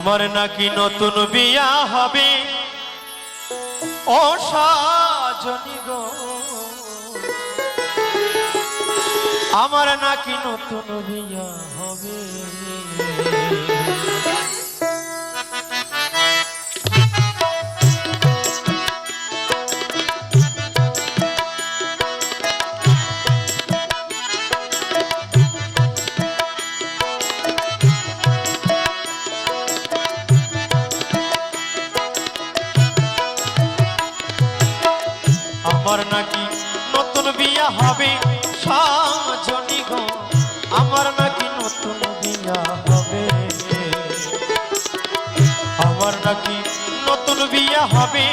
আমার নাকি নতুন বিয়া হবে? ও সাজনি গো। আমার নাকি নতুন বিয়া হবে? হবে সাজনী আমার নাকি নতুন বিয়া হবে। আমার নাকি নতুন বিয়া হবে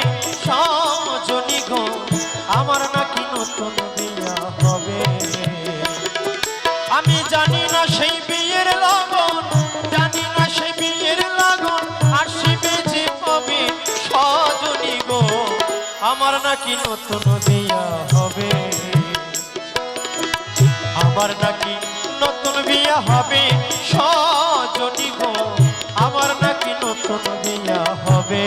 আমার নাকি নতুন বিয়া হবে। আমি জানি না সেই বিয়ের লগন, জানি না সেই বিয়ের লগন আসিবে যে কবে সজনী গো, আমার নাকি নতুন বিয়া হবে। আমার নাকি নতুন বিয়া হবে? সজনী গো আমার নাকি নতুন বিয়া হবে?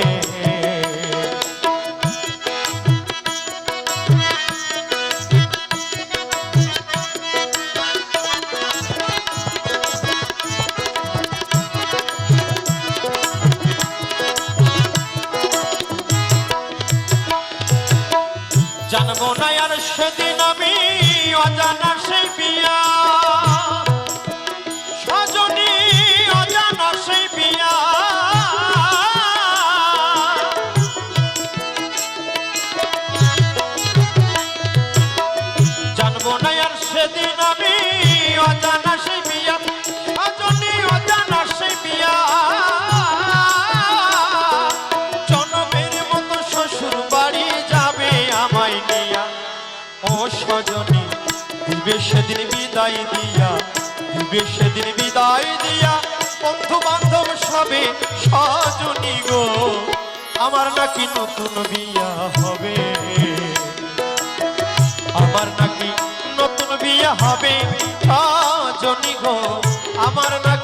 আর সেদিন আমি অজানা সেই বিয়া দিবে সেদিন বিদায় দিয়া দিবে সেদিন বিদায় দিয়া বন্ধু বান্ধব সবে সজনী গো। আমার নাকি নতুন বিয়া হবে। আমার নাকি নতুন বিয়া হবে সজনী গো। আমার নাকি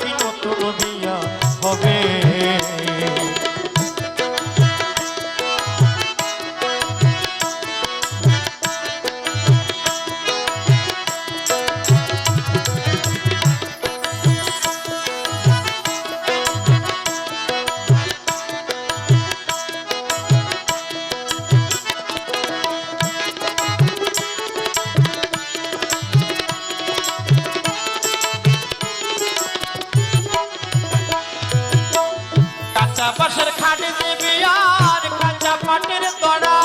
বাঁশের খাট দেবে আর কাঁচা পাটের তড়া।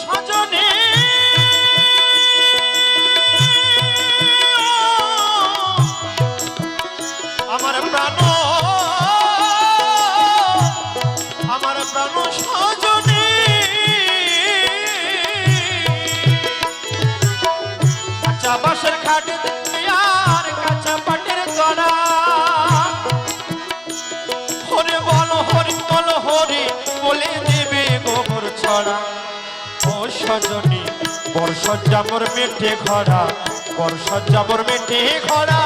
সজনে। আমার প্রাণ আমার প্রাণ সজনে। কাঁচা বাঁশের খাট সজনী। বর্ষজ্জা মোর মেঠে ঘরা বর্ষজ্জা মোর মেঠে ঘরা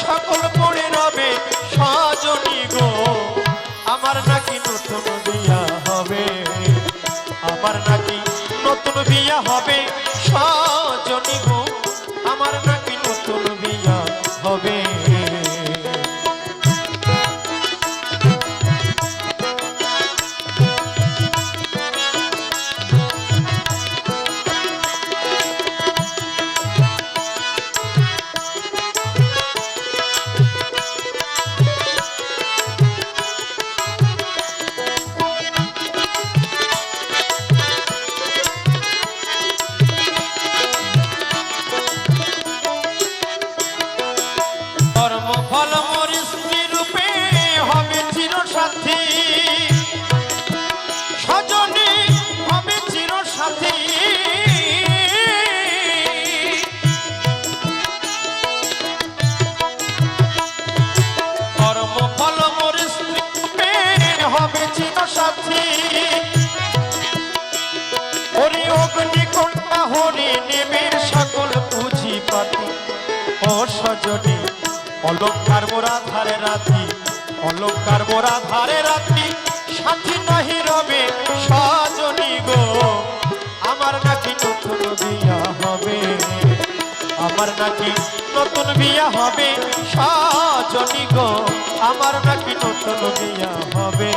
সকল পড়ে রবে সজনী গো। আমার নাকি নতুন বিয়া হবে, আমার নাকি নতুন বিয়া হবে, সজনী গো। আমার নাকি নতুন বিয়া হবে। কন্যা হরি নেমের সকল পুঁজি পাতি ও সজনী, অলঙ্কার মোরা ধারে রাতি, অলঙ্কার মোরা ধারে রাত্রি সাথী নাহি রবে সজনী গো। আমার নাকি নতুন বিয়া হবে, আমার নাকি নতুন বিয়া হবে সজনী গো। আমার নাকি নতুন বিয়া হবে।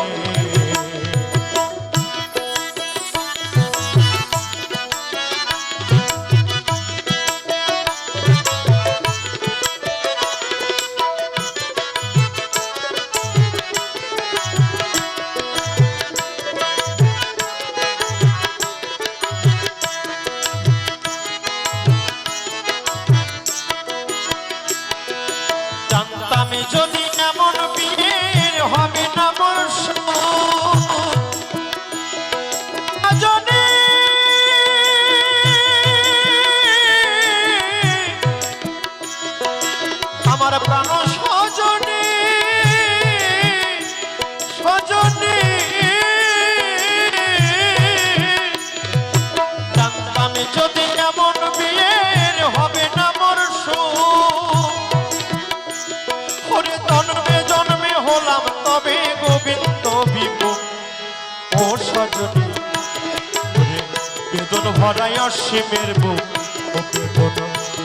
ভরাই অসীমের বুক।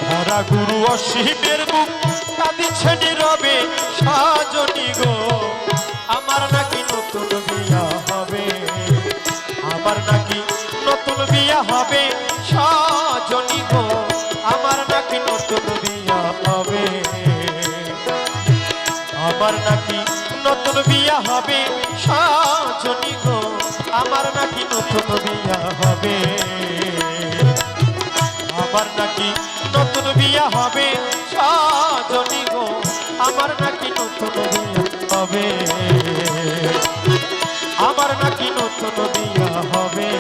ভরা গুরু অসীমের বুক। কাঁদিছে নীরবে, সজনী গো। আমার নাকি নতুন বিয়া হবে। আমার নাকি নতুন বিয়া হবে, সজনী গো। আমার নাকি নতুন বিয়া হবে। আমার নাকি নতুন বিয়া হবে, সাজনী গো। আমার নাকি নতুন বিয়া হবে। আমার নাকি নতুন বিয়া হবে? গো, আমার নাকি নতুন বিয়া হবে। আমার নাকি নতুন বিয়া হবে।